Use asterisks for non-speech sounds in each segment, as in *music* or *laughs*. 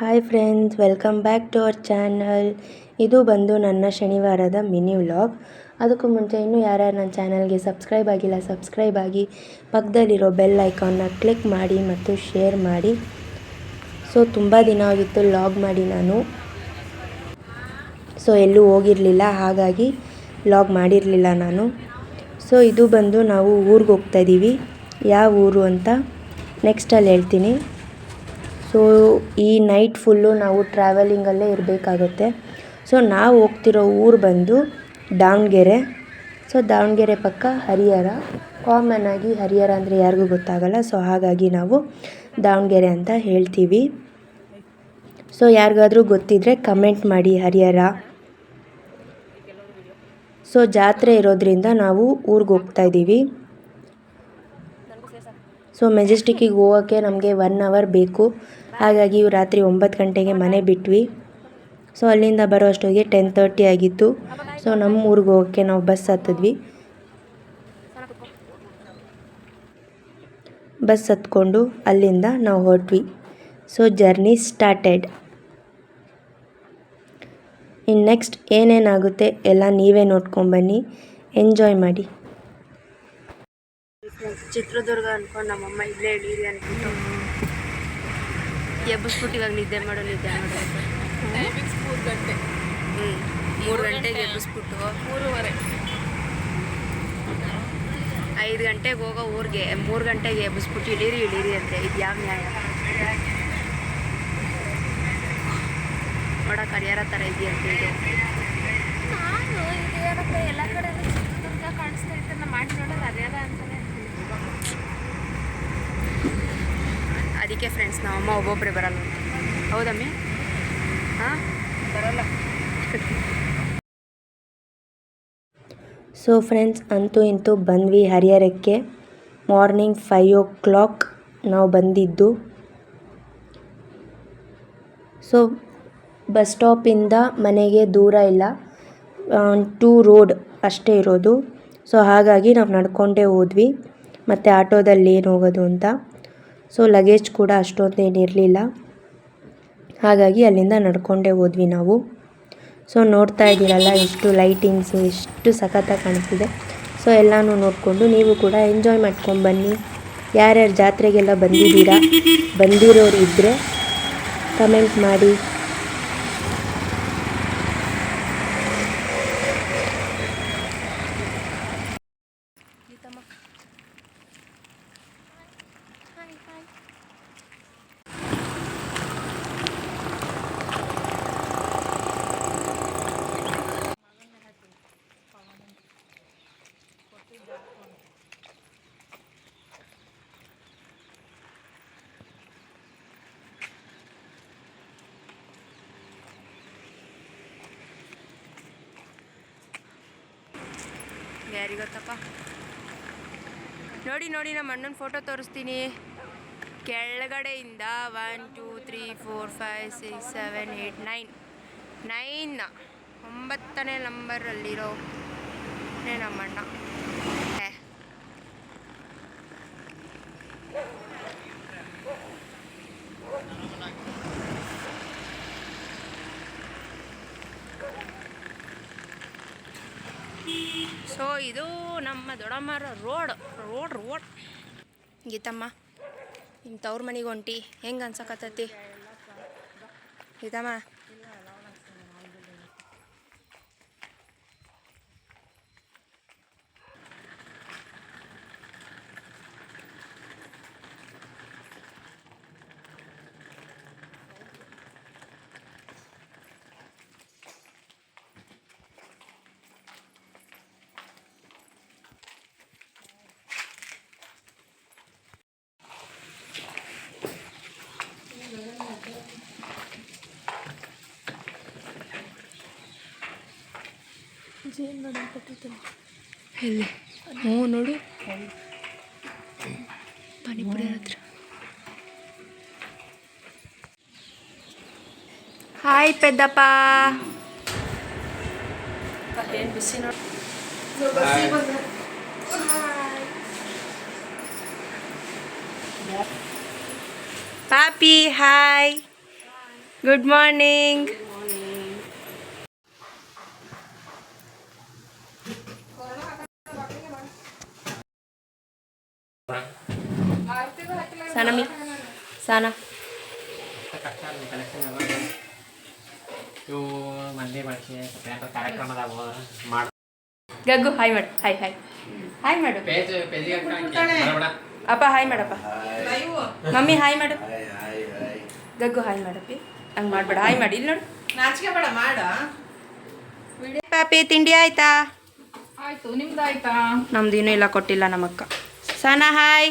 Hi friends welcome back to our channel ಇದು ಬಂದು ನನ್ನ ಶನಿವಾರದ ಮಿನಿ ವ್ಲಾಗ್. ಅದಕ್ಕೂ ಮುಂಚೆ ಇನ್ನೂ ಯಾರ್ಯಾರು ನನ್ನ ಚಾನಲ್ಗೆ ಸಬ್ಸ್ಕ್ರೈಬ್ ಆಗಿಲ್ಲ, ಸಬ್ಸ್ಕ್ರೈಬ್ ಆಗಿ ಪಕ್ಕದಲ್ಲಿರೋ ಬೆಲ್ ಐಕಾನ್ನ ಕ್ಲಿಕ್ ಮಾಡಿ ಮತ್ತು ಶೇರ್ ಮಾಡಿ. ಸೊ ತುಂಬ ದಿನ ಆಗಿತ್ತು ಲಾಗ್ ಮಾಡಿ ನಾನು. ಸೊ ಎಲ್ಲೂ ಹೋಗಿರಲಿಲ್ಲ, ಹಾಗಾಗಿ ಲಾಗ್ ಮಾಡಿರಲಿಲ್ಲ ನಾನು. ಸೊ ಇದು ಬಂದು ನಾವು ಊರಿಗೆ ಹೋಗ್ತಾ ಇದ್ದೀವಿ ಯಾವ ಊರು ಅಂತ ನೆಕ್ಸ್ಟಲ್ಲಿ ಹೇಳ್ತೀನಿ. ಸೊ ಈ ನೈಟ್ ಫುಲ್ಲು ನಾವು ಟ್ರಾವೆಲಿಂಗಲ್ಲೇ ಇರಬೇಕಾಗುತ್ತೆ. ಸೊ ನಾವು ಹೋಗ್ತಿರೋ ಊರು ಬಂದು ದಾವಣಗೆರೆ. ಸೊ ದಾವಣಗೆರೆ ಪಕ್ಕ ಹರಿಹರ. ಕಾಮನ್ ಆಗಿ ಹರಿಹರ ಅಂದರೆ ಯಾರಿಗೂ ಗೊತ್ತಾಗಲ್ಲ. ಸೊ ಹಾಗಾಗಿ ನಾವು ದಾವಣಗೆರೆ ಅಂತ ಹೇಳ್ತೀವಿ. ಸೊ ಯಾರಿಗಾದರೂ ಗೊತ್ತಿದ್ದರೆ ಕಮೆಂಟ್ ಮಾಡಿ ಹರಿಹರ. ಸೊ ಜಾತ್ರೆ ಇರೋದ್ರಿಂದ ನಾವು ಊರಿಗೆ ಹೋಗ್ತಾ ಇದ್ದೀವಿ. ಸೊ ಮೆಜೆಸ್ಟಿಕ್ಕಿಗೆ ಹೋಗೋಕ್ಕೆ ನಮಗೆ ಒನ್ ಅವರ್ ಬೇಕು. ಹಾಗಾಗಿ ರಾತ್ರಿ ಒಂಬತ್ತು ಗಂಟೆಗೆ ಮನೆ ಬಿಟ್ವಿ. ಸೊ ಅಲ್ಲಿಂದ ಬರೋ ಅಷ್ಟೊತ್ತಿಗೆ ಟೆನ್ ತರ್ಟಿ ಆಗಿತ್ತು. ಸೊ ನಮ್ಮ ಊರಿಗೆ ಹೋಗೋಕ್ಕೆ ನಾವು ಬಸ್ ಹತ್ತಿದ್ವಿ. ಬಸ್ ಹತ್ಕೊಂಡು ಅಲ್ಲಿಂದ ನಾವು ಹೊರಟ್ವಿ. ಸೊ ಜರ್ನಿ ಸ್ಟಾರ್ಟೆಡ್ ಇನ್ನು ನೆಕ್ಸ್ಟ್ ಏನೇನಾಗುತ್ತೆ ಎಲ್ಲ ನೀವೇ ನೋಡ್ಕೊಂಬನ್ನಿ ಎಂಜಾಯ್ ಮಾಡಿ. ಚಿತ್ರದುರ್ಗ ಅನ್ಕೊಂಡು ನಮ್ಮಮ್ಮ ಇಲ್ಲೇ ಇಡೀರಿ ಅನ್ಕೊಂಡು ಎಬ್ಬಿಸ್ಬಿಟ್ಟು ಇವಾಗ ನಿದ್ದೆ ಮಾಡೋ ನಿದ್ದೆ ಮಾಡೋದು ಮೂರು ಗಂಟೆ ಹ್ಞೂ ಮೂರು ಗಂಟೆಗೆ ಎಬ್ಬಿಸ್ಬಿಟ್ಟು. ಮೂರುವರೆ ಐದು ಗಂಟೆಗೆ ಹೋಗೋ ಊರಿಗೆ, ಮೂರು ಗಂಟೆಗೆ ಎಬ್ಬಿಸ್ಬಿಟ್ಟು ಇಳೀರಿ ಇಳೀರಿ ಅಂತೆ ಇದು ಯಾವ ನ್ಯಾಯ? ನೋಡೋಕೆ ಹರಿಯಾರ ಥರ ಇದೆಯಂತೆ ಇದು ಎಲ್ಲ ಕಡೆ ಚಿತ್ರದುರ್ಗ ಕಾಣಿಸ್ತಾ ಇತ್ತು. ನಮ್ಮ ಮಾಡಿ ನೋಡೋದು ಅದೇ ಅದಕ್ಕೆ ಫ್ರೆಂಡ್ಸ್ ನಮ್ಮಮ್ಮ ಒಬ್ಬೊಬ್ಬರೇ ಬರಲ್ಲ. ಹೌದಮ್ಮಿ ಹಾಂ? ಬರಲ್ಲ. ಸೊ ಫ್ರೆಂಡ್ಸ್ ಅಂತೂ ಇಂತೂ ಬಂದ್ವಿ ಹರಿಹರಕ್ಕೆ. ಮಾರ್ನಿಂಗ್ ಫೈವ್ ಓ ಕ್ಲಾಕ್ ನಾವು ಬಂದಿದ್ದು. ಸೊ ಬಸ್ ಸ್ಟಾಪಿಂದ ಮನೆಗೆ ದೂರ ಇಲ್ಲ. ಟೂ ರೋಡ್ ಅಷ್ಟೇ ಇರೋದು. ಸೊ ಹಾಗಾಗಿ ನಾವು ನಡ್ಕೊಂಡೇ ಹೋದ್ವಿ. ಮತ್ತು ಆಟೋದಲ್ಲಿ ಏನು ಹೋಗೋದು ಅಂತ. ಸೊ ಲಗೇಜ್ ಕೂಡ ಅಷ್ಟೊಂದೇನು ಇರಲಿಲ್ಲ ಹಾಗಾಗಿ ಅಲ್ಲಿಂದ ನಡ್ಕೊಂಡೇ ಹೋದ್ವಿ ನಾವು. ಸೊ ನೋಡ್ತಾ ಇದ್ದೀರಲ್ಲ ಎಷ್ಟು ಲೈಟಿಂಗ್ಸು ಎಷ್ಟು ಸಖತ್ತಾಗಿ ಕಾಣಿಸ್ತಿದೆ. ಸೊ ಎಲ್ಲನೂ ನೋಡಿಕೊಂಡು ನೀವು ಕೂಡ ಎಂಜಾಯ್ ಮಾಡ್ಕೊಂಡು ಬನ್ನಿ. ಯಾರ್ಯಾರು ಜಾತ್ರೆಗೆಲ್ಲ ಬಂದಿದ್ದೀರಾ ಬಂದಿರೋರು ಇದ್ದರೆ ಕಮೆಂಟ್ ಮಾಡಿ. ಯಾರಿಗೊತ್ತಪ್ಪ? ನೋಡಿ ನೋಡಿ, ನಮ್ಮ ಅಣ್ಣನ ಫೋಟೋ ತೋರಿಸ್ತೀನಿ. ಕೆಳಗಡೆಯಿಂದ one two three four five six seven eight nine nine ಒಂಬತ್ತನೇ ನಂಬರಲ್ಲಿರೋ ನಮ್ಮ ಅಣ್ಣ ಏ. ಸೊ ಇದು ನಮ್ಮ ದೊಡ್ಡಮ್ಮರ ರೋಡ್ ರೋಡ್ ರೋಡ್. ಗೀತಮ್ಮ ನಿಮ್ಮ ತವ್ರ ಮನೆಗೆ ಹೊಂಟಿ ಹೆಂಗೆ ಅನ್ಸಕತ್ತೈತಿ? ಗೀತಮ್ಮ ಹ್ಞೂ ನೋಡು. ಪಾನಿಪುರಿ ಹತ್ರ. Hi Peddappa. Papi hi. Good morning Sana. ಇವು ಸಾನ ಗಗ್ಗು ಹಾಯ್ ಮಾಡು. ಹಾಯ್ ಹಾಯ್ ಹಾಯ್ ಮಾಡು. ಅಪ್ಪ ಹಾಯ್ ಮಾಡಪ್ಪ. ಮಮ್ಮಿ ಹಾಯ್ ಮಾಡು. ಗಗ್ಗು ಹಾಯ್ ಮಾಡಪ್ಪಿ. ಹಂಗೆ ಮಾಡ್ಬೇಡ. ಹಾಯ್ ಮಾಡಿ ಇಲ್ಲಿ ನೋಡು. ನಾಚಿಕೆ ಬೇಡ ಮಾಡ. ಪಾಪಿ ತಿಂಡಿ ಆಯ್ತಾ? ಆಯ್ತು ನಿಮ್ದಾಯ್ತಾ? ನಮ್ದು ಇನ್ನೂ ಇಲ್ಲ ಕೊಟ್ಟಿಲ್ಲ ನಮ್ಮಕ್ಕ. Sana hi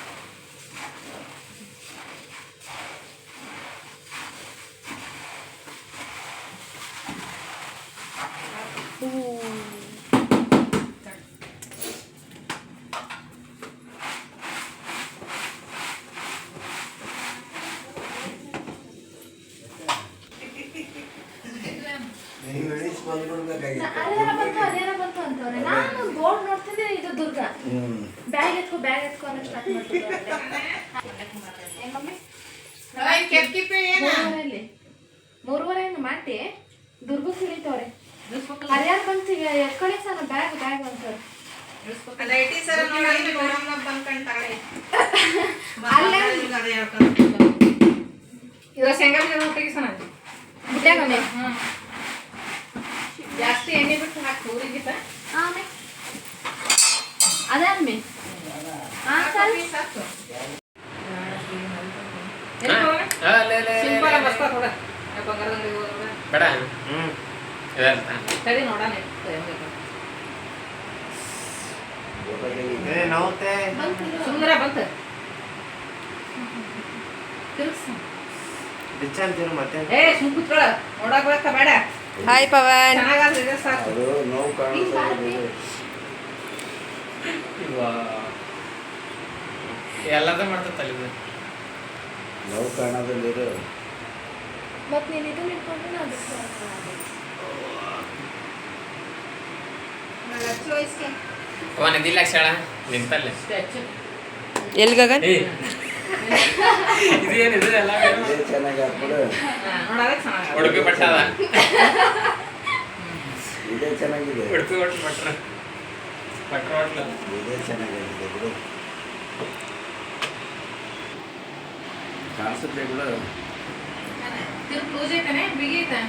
Thank you. ಮೂರುವರೆಯಲ್ಲಿ. ಮೂರುವರೆ ಮಾಡಿ ದುರ್ಗಕ್ಕೆ ಇಳಿತವ್ರೆ ಹರಿಯಾರ್ ಬಂತು ಎತ್ಕೊಳ್ಳಿ ಸರ್ ಬ್ಯಾಗ್ ಬ್ಯಾಗ್ ಮಮ್ಮಿ ಜಾಸ್ತಿ ಎಣ್ಣೆ ಬಿಟ್ಟು ಹಾಕಿ ಊರಿಗಿತ್ತ ಅದೇ ಅಮ್ಮಿ. ಹಾಂ ಸರ್. ಬೇಡ. ಹ್ಞೂ ಸರಿ ನೋಡೋಣ ಸುಂದರ ಬಂತ. ಹಾಯ್ ಪವನ್. ಎಲ್ಲದ ಮಾಡ್ತೈತಲ್ಲ ನೋವು ಕಾಣೋದಲ್ಲಿರು ಮತ್ತೆ ನೀನು ಅವನ ಇದಿಲ್ಲ ಕ್ಷಣ ನಿಂತಲ್ಲೇ ಎಲ್ಲಿ ಗಗನ್? ಇದೇನಿದು ಎಲ್ಲ ಚೆನ್ನಾಗಿ ಹಾಕ್ಬಿಡು. ಇದೇ ಚೆನ್ನಾಗಿದೆ. ಉಡುಪಿ ಒಟ್ಟು ಪಟ್ರ ಪಟ್ರ ಇದೇ ಚೆನ್ನಾಗಿದೆ ಬಿಡು. ಕಾಣಿಸುತ್ತೆ ಬಿಡು ತಿರುಗಿ ಕ್ಲೋಸ್ ಐತಾನೆ ಬಿಗಿ ಐತೆ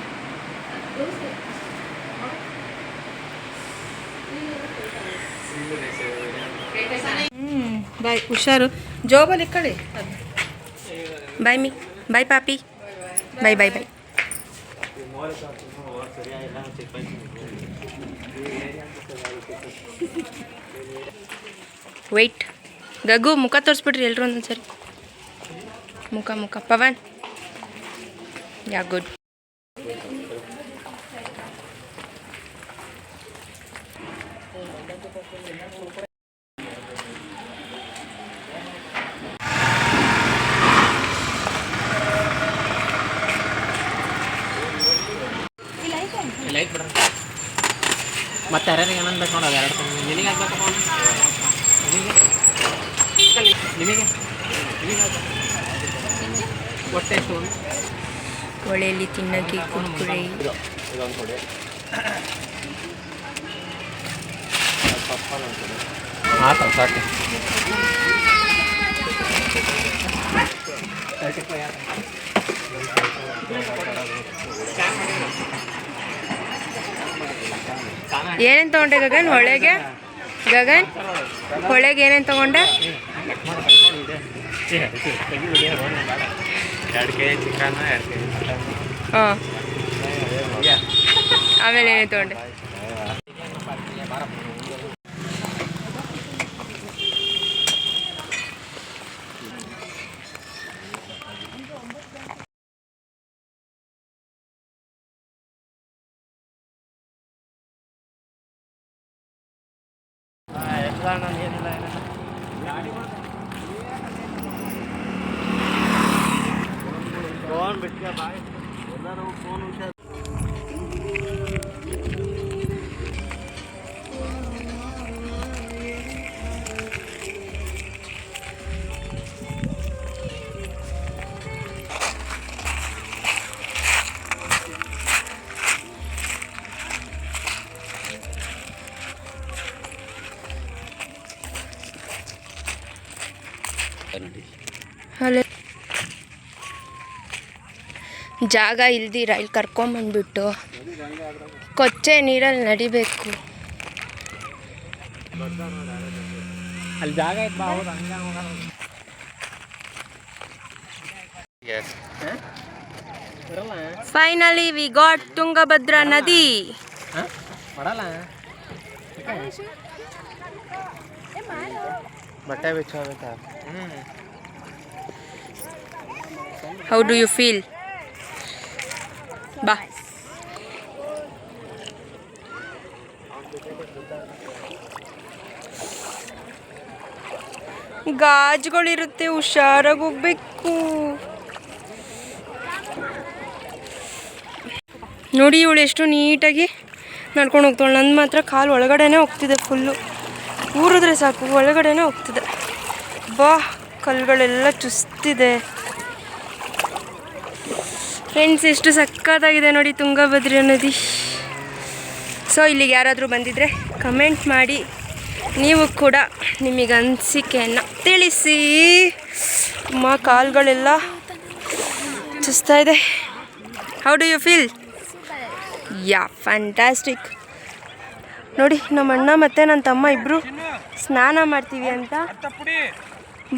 ಬಾಯ್ ಹುಷಾರು ಜೋಬಲ್ಲಿ ಇಕ್ಕಳಿ ಬಾಯ್ ಮಿ ಬಾಯ್ ಪಾಪಿ ಬಾಯ್ ಬಾಯ್ ಬಾಯ್ ವೆಯ್ಟ್ ಗಗು ಮುಖ ತೋರಿಸ್ಬಿಟ್ರಿ ಎಲ್ಲರೂ ಒಂದೊಂದ್ಸರಿ ಮುಖ ಮುಖ ಪವನ್ ಯಾ ಗುಡ್ ಲೈಟ್ ಬಿಡ್ರ ಮತ್ತೆ ಯಾರ್ಯಾರಿಗೆ ಏನಂದ್ ಬೇಕು ನೋಡೋದು ಎರಡು ನಿನಗೆ ಆಗ್ಬೇಕಪ್ಪ ನಿಮಗೆ ನಿಮಗೆ ನಿಮಗೆ ಹೊಟ್ಟೆ ಒಳೆಯಲ್ಲಿ ತಿನ್ನಕ್ಕೆ ಕುರ್ಕುರೆ. ಏನೇನು ತೊಗೊಂಡೆ ಗಗನ್? ಹೊಳೆಗೆ ಗಗನ್? ಹೊಳೆಗೆ ಏನೇನು ತೊಗೊಂಡೆ? ಎರಡು ಕೆ ಜಿ ಚಿಕನ್ ಎರಡು ಕೆ ಜಿ ಮಟನ್ ಹಾಂ ಆಮೇಲೆ ಏನೇನು ತೊಗೊಂಡೆ ಅದಕ್ಕೆ ಬಾರ ಅಲ್ಲೇ ಜಾಗ ಇಲ್ದಿರ ಇಲ್ಲಿ ಕರ್ಕೊಂಬಂದ್ಬಿಟ್ಟು ಕೊಚ್ಚೆ ನೀರಲ್ಲಿ ನಡಿಬೇಕು. ಫೈನಲಿ ವಿ ಗಾಟ್ ತುಂಗಭದ್ರಾ ನದಿ. ಬಟ್ಟೆ ಬಿಚ್ಚ ಹೌ ಡು ಯು ಫೀಲ್ ಬಾ. ಗಾಜುಗಳಿರುತ್ತೆ ಹುಷಾರಾಗಿ ಹೋಗ್ಬೇಕು ನೋಡಿ ಇವಳು ಎಷ್ಟು ನೀಟಾಗಿ ನಡ್ಕೊಂಡು ಹೋಗ್ತಾಳೆ. ನನ್ನ ಮಾತ್ರ ಕಾಲು ಒಳಗಡೆನೆ ಹೋಗ್ತಿದೆ ಫುಲ್ಲು ಊರಿದ್ರೆ ಸಾಕು, ಒಳಗಡೆನೆ ಹೋಗ್ತಿದೆ. ಬಾ, ಕಲ್ಲುಗಳೆಲ್ಲ ಚುಸ್ತಿದೆ. ಫ್ರೆಂಡ್ಸ್ ಎಷ್ಟು ಸಕ್ಕತ್ತಾಗಿದೆ ನೋಡಿ ತುಂಗಭದ್ರಾ ನದಿ. ಸೊ ಇಲ್ಲಿಗೆ ಯಾರಾದರೂ ಬಂದಿದ್ದರೆ ಕಮೆಂಟ್ ಮಾಡಿ. ನೀವು ಕೂಡ ನಿಮಗೆ ಅನಿಸಿಕೆಯನ್ನು ತಿಳಿಸಿ. ಅಮ್ಮ, ಕಾಲುಗಳೆಲ್ಲ ಚುಸ್ತಾ ಇದೆ. How do you feel yeah fantastic ನೋಡಿ, ನಮ್ಮ ಅಣ್ಣ ಮತ್ತು ನನ್ನ ತಮ್ಮ ಇಬ್ಬರು ಸ್ನಾನ ಮಾಡ್ತೀವಿ ಅಂತ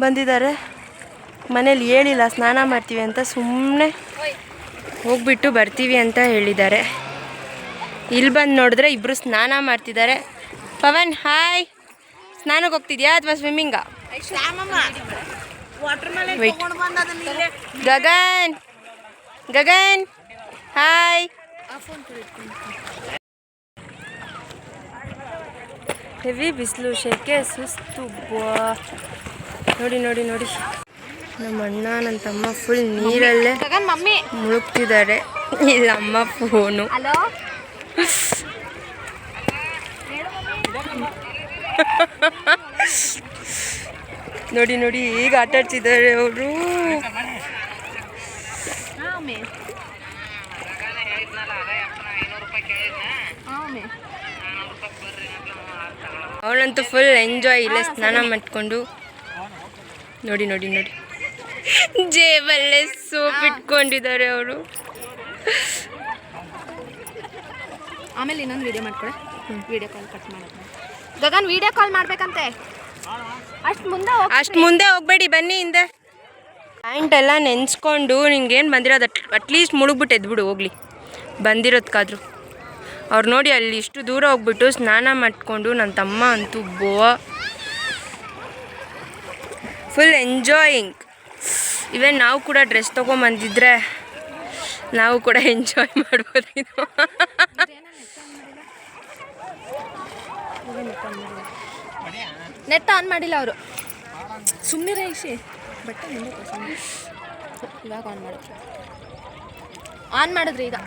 ಬಂದಿದ್ದಾರೆ. ಮನೇಲಿ ಹೇಳಿಲ್ಲ, ಸ್ನಾನ ಮಾಡ್ತೀವಿ ಅಂತ ಸುಮ್ಮನೆ ಹೋಗ್ಬಿಟ್ಟು ಬರ್ತೀವಿ ಅಂತ ಹೇಳಿದ್ದಾರೆ. ಇಲ್ಲಿ ಬಂದು ನೋಡಿದ್ರೆ ಇಬ್ಬರು ಸ್ನಾನ ಮಾಡ್ತಿದ್ದಾರೆ. ಪವನ್, ಹಾಯ್. ಸ್ನಾನಕ್ಕೆ ಹೋಗ್ತಿದ್ಯಾ ಅಥವಾ ಸ್ವಿಮ್ಮಿಂಗಾ. ಗಗನ್. ಗಗನ್. ಹಾಯ್. ಹೆವಿ ಬಿಸಿಲು, ಶೆಕೆ, ಸುಸ್ತು ನೋಡಿ ನೋಡಿ ನೋಡಿ. ನಮ್ಮ ಅಣ್ಣ ನನ್ನ ತಮ್ಮ ಫುಲ್ ನೀರಲ್ಲೇ ಮುಳುಗ್ತಿದ್ದಾರೆ. ಇಲ್ಲ ಅಮ್ಮ ಫೋನು ನೋಡಿ ನೋಡಿ ಈಗ ಆಟ ಆಡ್ತಿದ್ದಾರೆ ಅವರು. ಅವಳಂತೂ ಫುಲ್ ಎಂಜಾಯ್ ಇಲ್ಲೇ ಸ್ನಾನ ಮಾಡಿಕೊಂಡು. ನೋಡಿ ನೋಡಿ ನೋಡಿ. ಜೇಬಲ್ಲೇ ಸೋಪ್ ಇಟ್ಕೊಂಡಿದ್ದಾರೆ ಅವರು. ಆಮೇಲೆ ಇನ್ನೊಂದು ವಿಡಿಯೋ ಮಾಡ್ಕೊಳ್ಳಿ ವಿಡಿಯೋ ಕಾಲ್ ಕಟ್ ಮಾಡೋದು. ಗಗನ್ ವಿಡಿಯೋ ಕಾಲ್ ಮಾಡ್ಬೇಕಂತೆ. ಅಷ್ಟು ಮುಂದೆ ಅಷ್ಟು ಮುಂದೆ ಹೋಗ್ಬೇಡಿ ಬನ್ನಿ ಹಿಂದೆ. ಪ್ಯಾಂಟ್ ಎಲ್ಲ ನೆನೆಸ್ಕೊಂಡು ಬಂದಿರೋ ಬಂದಿರೋದು ಅಟ್ ಅಟ್ಲೀಸ್ಟ್ ಮುಳುಗ್ಬಿಟ್ಟು ಎದ್ಬಿಡು ಹೋಗ್ಲಿ. ಬಂದಿರೋದ್ಕಾದ್ರು. ಅವ್ರು ನೋಡಿ ಅಲ್ಲಿ ಇಷ್ಟು ದೂರ ಹೋಗ್ಬಿಟ್ಟು ಸ್ನಾನ ಮಾಡಿಕೊಂಡು ನನ್ನ ತಮ್ಮ ಅಂತೂ ಬೋ ಫುಲ್ ಎಂಜಾಯಿಂಗ್ ಇವನ್ ನಾವು ಕೂಡ ಡ್ರೆಸ್ ತೊಗೊಂಬಂದಿದ್ರೆ ನಾವು ಕೂಡ ಎಂಜಾಯ್ ಮಾಡ್ಬೋದಿದ್ದು ನೆಟ್ ಆನ್ ಮಾಡಿಲ್ಲ ಅವರು. ಸುಮ್ಮನೆ ಇಶಿ ಬಟ್ಟೆ. ಇವಾಗ ಆನ್ ಮಾಡಿದ್ರು ಆನ್ ಮಾಡಿದ್ರಿ ಈಗ.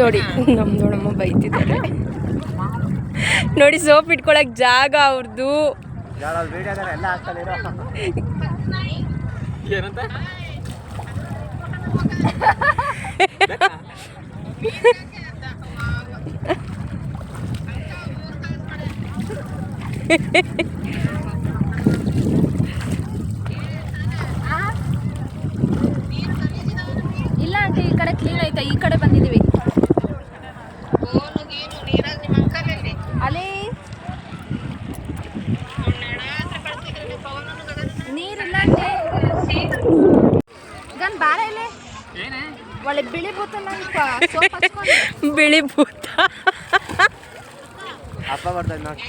ನೋಡಿ ನಮ್ಮ ದೊಡ್ಡಮ್ಮ ಬೈತಿದ್ದಾರೆ. ನೋಡಿ ಸೋಪ್ ಇಟ್ಕೊಳಕ್ ಜಾಗ ಅವ್ರದ್ದು ಏನಂತ? ಇಲ್ಲ ಆಂಟಿ ಈ ಕಡೆ ಕ್ಲೀನ್ ಆಯ್ತಾ? ಈ ಕಡೆ ಬಂದಿದ್ದೀವಿ. ಅಲ್ಲಿ ನೀರಿಲ್ಲ ಆಂಟಿ ಗನ್ ಬಾರ ಇಲ್ಲಿ ಏನೇ ಒಳ್ಳೆ ಬಿಳಿ ಭೂತ ಅಪ್ಪ *laughs* ಬರ್ತದೆ ನೋಡಿ.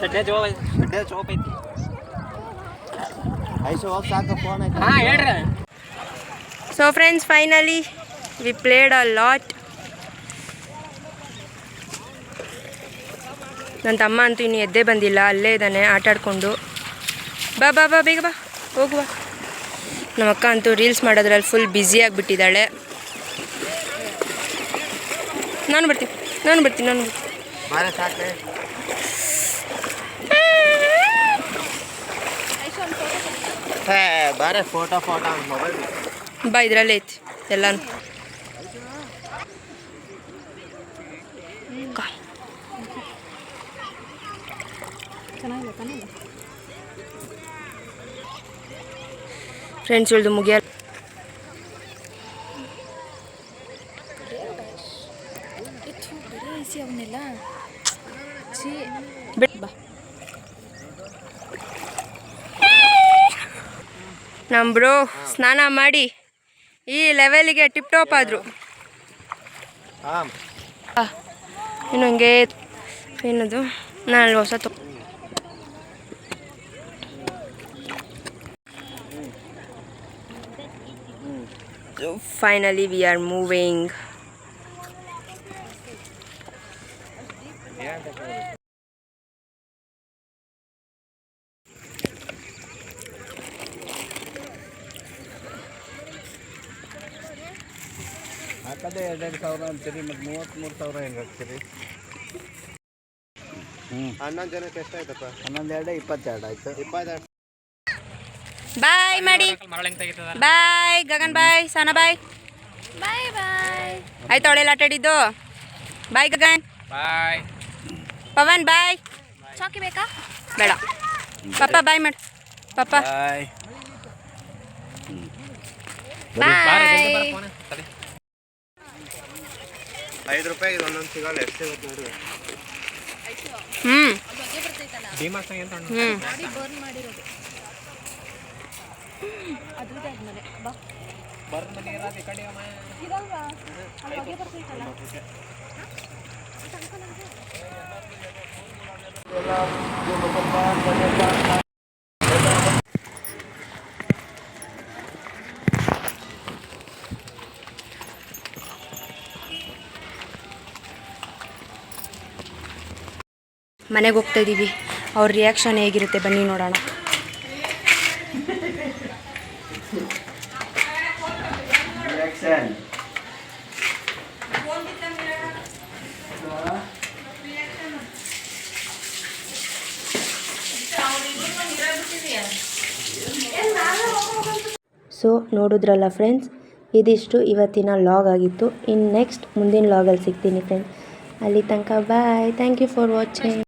ಸಡ್ಡೆ ಜೋ ಸಡ್ಡೆ ಚೋಪ್ ಐತಿ. ಐಸು ಹೋಗಿ ಸಾಕು ಫೋನ್ ಆಯ್ತು ಹಾಂ ಹೇಳ್ರಿ. So friends finally we played a lot ನನ್ನ ತಮ್ಮ ಅಂತೂ ಇನ್ನು ಎದ್ದೇ ಬಂದಿಲ್ಲ ಅಲ್ಲೇ ಇದ್ದಾನೆ ಆಟಾಡ್ಕೊಂಡು. ಬಾ ಬಾ ಬಾ ಬೇಗ ಬಾ. ಹೋಗುವ. ನಮ್ಮ ಅಕ್ಕ ಅಂತೂ ರೀಲ್ಸ್ ಮಾಡೋದ್ರಲ್ಲಿ ಫುಲ್ ಬ್ಯುಸಿ ಆಗಿಬಿಟ್ಟಿದ್ದಾಳೆ. ನಾನು ಬರ್ತೀನಿ ನಾನು ಬರ್ತೀನಿ ನಾನು ಬರ್ತೀನಿ. ಬಾ ಇದರಲ್ಲೇ ಐತಿ ಎಲ್ಲಾನು. ಫ್ರೆಂಡ್ಸ್ ಇಳ್ದು ಮುಗಿಯಲ್ಲ ಬಾ ನಮ್ಮ ಬ್ರೋ ಸ್ನಾನ ಮಾಡಿ ಈ ಲೆವೆಲಿಗೆ ಟಿಪ್ ಟಾಪ್ ಆದರು. ಇನ್ನೊಂಗೆ ಏನದು? ನಾನು ಹೊಸ ತೊ ಫೈನಲಿ ವಿ ಆರ್ ಮೂವಿಂಗ್ ಹಾಕದೆ ಎರಡೆರಡು ಸಾವಿರ ಅಂತೀರಿ ಮತ್ತು ಮೂವತ್ತ್ಮೂರು ಸಾವಿರ ಹೆಂಗೆ ಹಾಕ್ತೀರಿ ಹ್ಞೂ ಹನ್ನೊಂದು ಜನಕ್ಕೆ ಎಷ್ಟಾಯ್ತಪ್ಪ ಹನ್ನೊಂದು ಎರಡು ಇಪ್ಪತ್ತೆರಡು ಆಯಿತು ಇಪ್ಪತ್ತೆರಡು ಬಾಯ್ ಮಾಡಿ ಬಾಯ್ ಗಗನ್ ಬಾಯ್ ಸನ ಬಾಯ್ ಬಾಯ್ ಬಾಯ್ ಆಯ್ತು ಅವಳೆಲ್ಲ ಆಟ ಆಡಿದ್ದು ಬಾಯ್ ಗಗನ್. ಬಾಯ್ ಪವನ್ ಬಾಯ್ ಚಾಕಿ ಬೇಕಾ? ಬೇಡ. ಪಪ್ಪ ಬಾಯ್ ಮಾಡು ಪಪ್ಪ. ಬಾಯ್ ಬಾಯ್ ಐದು ರೂಪಾಯಿ ಒಂದೊಂದು ಸಿಗಲ್ಲ ಎಷ್ಟು ಸಿಗುತ್ತೆ ನೋಡಿ. ಹ್ಞೂ ಹ್ಞೂ ಮನೆಗೆ ಹೋಗ್ತಾ ಇದ್ದೀವಿ ಅವ್ರ ರಿಯಾಕ್ಷನ್ ಹೇಗಿರುತ್ತೆ ಬನ್ನಿ ನೋಡೋಣ. ನೋಡಿದ್ರಲ್ಲ ಫ್ರೆಂಡ್ಸ್ ಇದಿಷ್ಟು ಇವತ್ತಿನ ಲಾಗ್ ಆಗಿತ್ತು. ಇನ್ನು ನೆಕ್ಸ್ಟ್ ಮುಂದಿನ ಲಾಗಲ್ಲಿ ಸಿಗ್ತೀನಿ ಫ್ರೆಂಡ್ಸ್ ಅಲ್ಲಿ ತನಕ bye thank you for watching